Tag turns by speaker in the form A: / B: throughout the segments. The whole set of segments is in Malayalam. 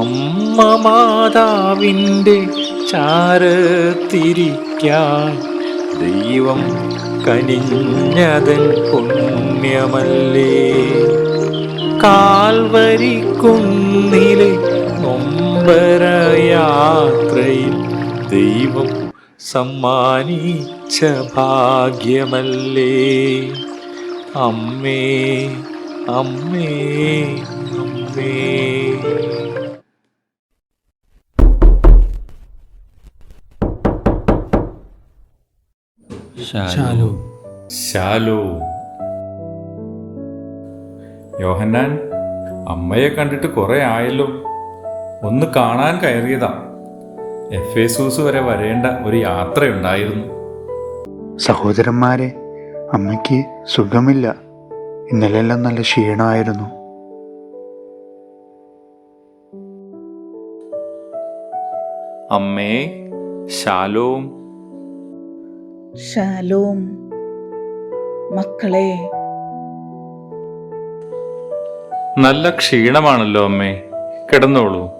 A: അമ്മ മാതാവിന്റെ ചാരത്തിരിക്കാൻ ദൈവം കനിഞ്ഞതൻ പുണ്യമല്ലേ? കാൽവരിക്കുന്നിലെ നൊമ്പരയാത്രയിൽ ദൈവം സമ്മാനിച്ച ഭാഗ്യമല്ലേ? അമ്മേ അമ്മേ അമ്മേ.
B: ശാലോ.
A: ശാലു. യോഹന്നാൻ അമ്മയെ കണ്ടിട്ട് കുറെ ആയല്ലോ. ഒന്ന് കാണാൻ കയറിയതാ. എഫ് എസൂസ് വരെ വരേണ്ട ഒരു യാത്രയുണ്ടായിരുന്നു.
B: സഹോദരന്മാരെ അമ്മയ്ക്ക് സുഖമില്ല. ഇന്നലെല്ലാം നല്ല ക്ഷീണമായിരുന്നു.
A: അമ്മേ ശാലോം.
C: ശാലോം. മക്കളെ.
A: നല്ല ക്ഷീണമാണല്ലോ അമ്മേ. കിടന്നോളൂ.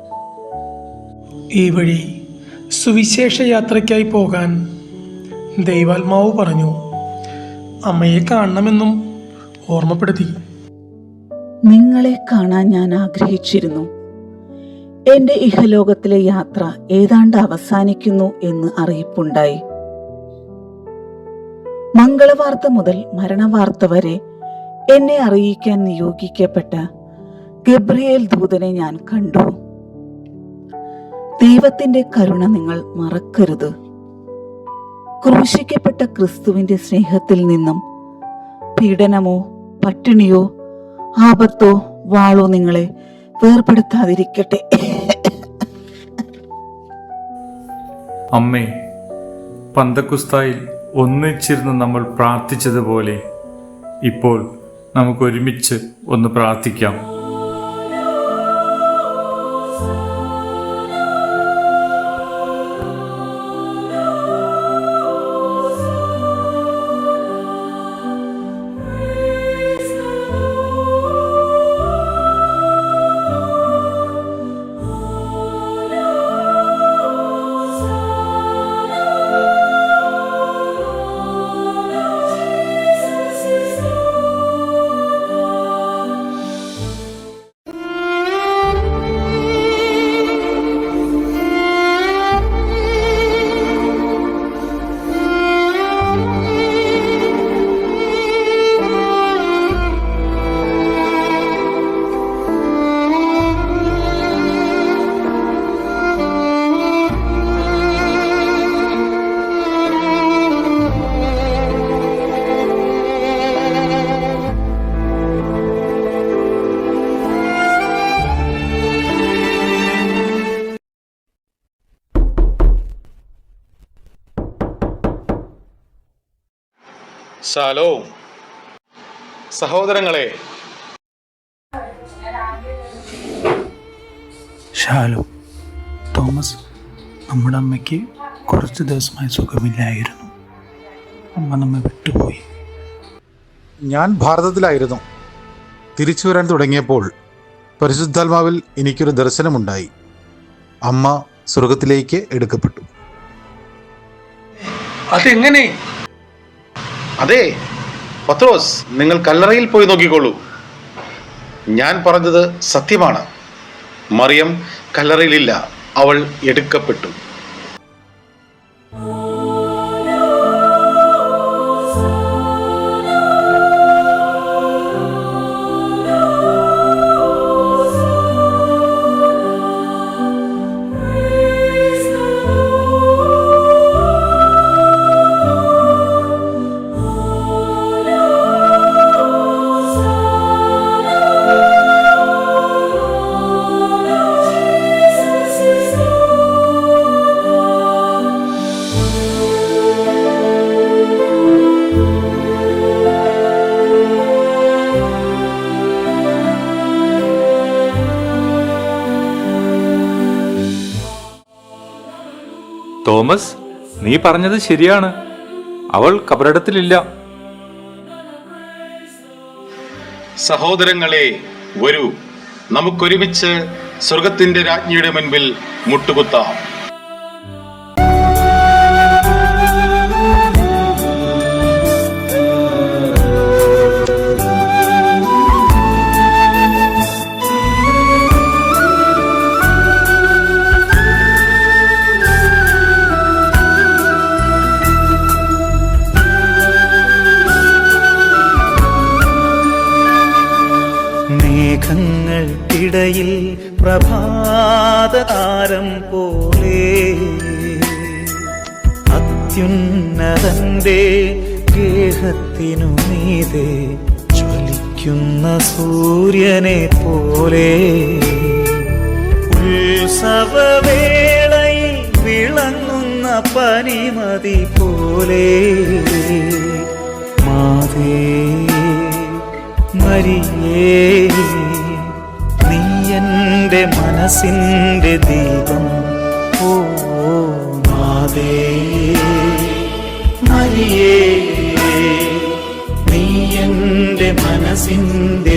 D: ഈ വഴി സുവിശേഷ യാത്രയ്ക്കായി പോകാൻ ദൈവാത്മാവ് പറഞ്ഞു. അമ്മയെ കാണണമെന്നും ഓർമ്മപ്പെടുത്തി.
C: നിങ്ങളെ കാണാൻ ഞാൻ ആഗ്രഹിച്ചിരുന്നു. എന്റെ ഇഹലോകത്തിലെ യാത്ര ഏതാണ്ട് അവസാനിക്കുന്നു എന്ന് അറിയിപ്പുണ്ടായി. മംഗളവാർത്ത മുതൽ മരണവാർത്ത വരെ എന്നെ അറിയിക്കാൻ നിയോഗിക്കപ്പെട്ട ഗബ്രിയേൽ ദൂതനെ ഞാൻ കണ്ടു. ദൈവത്തിന്റെ കരുണ നിങ്ങൾ മറക്കരുത്. ക്രൂശിക്കപ്പെട്ട ക്രിസ്തുവിന്റെ സ്നേഹത്തിൽ നിന്നും പീഡനമോ പട്ടിണിയോ ആപത്തോ വാളോ നിങ്ങളെ വേർപെടുത്താതിരിക്കട്ടെ.
A: അമ്മേ പന്തക്കുസ്തായിൽ ഒന്നിച്ചിരുന്ന് നമ്മൾ പ്രാർത്ഥിച്ചതുപോലെ ഇപ്പോൾ നമുക്കൊരുമിച്ച് ഒന്ന് പ്രാർത്ഥിക്കാം.
E: ശാലോ സഹോദരങ്ങളെ.
B: ശാലോ തോമസ് നമ്മുടെ അമ്മയ്ക്ക് കുറച്ച് ദിവസമായി സുഖമില്ലായിരുന്നു. അമ്മ നമ്മെ വിട്ടുപോയി.
E: ഞാൻ ഭാരതത്തിലായിരുന്നു. തിരിച്ചു വരാൻ തുടങ്ങിയപ്പോൾ പരിശുദ്ധാത്മാവിൽ എനിക്കൊരു ദർശനമുണ്ടായി. അമ്മ സ്വർഗത്തിലേക്ക് എടുക്കപ്പെട്ടു.
F: അതെങ്ങനെ? അതെ പത്രോസ് നിങ്ങൾ കല്ലറയിൽ പോയി നോക്കിക്കോളൂ. ഞാൻ പറഞ്ഞത് സത്യമാണ്. മറിയം കല്ലറയിലില്ല അവൾ എടുക്കപ്പെട്ടു.
A: തോമസ് നീ പറഞ്ഞത് ശരിയാണ്. അവൾ കബറിടത്തിലില്ല.
F: സഹോദരങ്ങളെ വരൂ. നമുക്കൊരുമിച്ച് സ്വർഗത്തിന്റെ രാജ്ഞിയുടെ മുൻപിൽ മുട്ടുകുത്താം.
G: മേഘങ്ങൾക്കിടയിൽ പ്രഭാതതാരം പോലെ അത്യുന്നതന്റെ ഗേഹത്തിനു മീതെ ജ്വലിക്കുന്ന സൂര്യനെ പോലെ ഉത്സവവേളയിൽ വിളങ്ങുന്ന പനിമതി പോലെ മാതേ മരിയേ നീ എന്റെ മനസ്സിന്റെ ദീപം. ഓ മാതേ മരിയേ നീ എന്റെ മനസ്സിന്റെ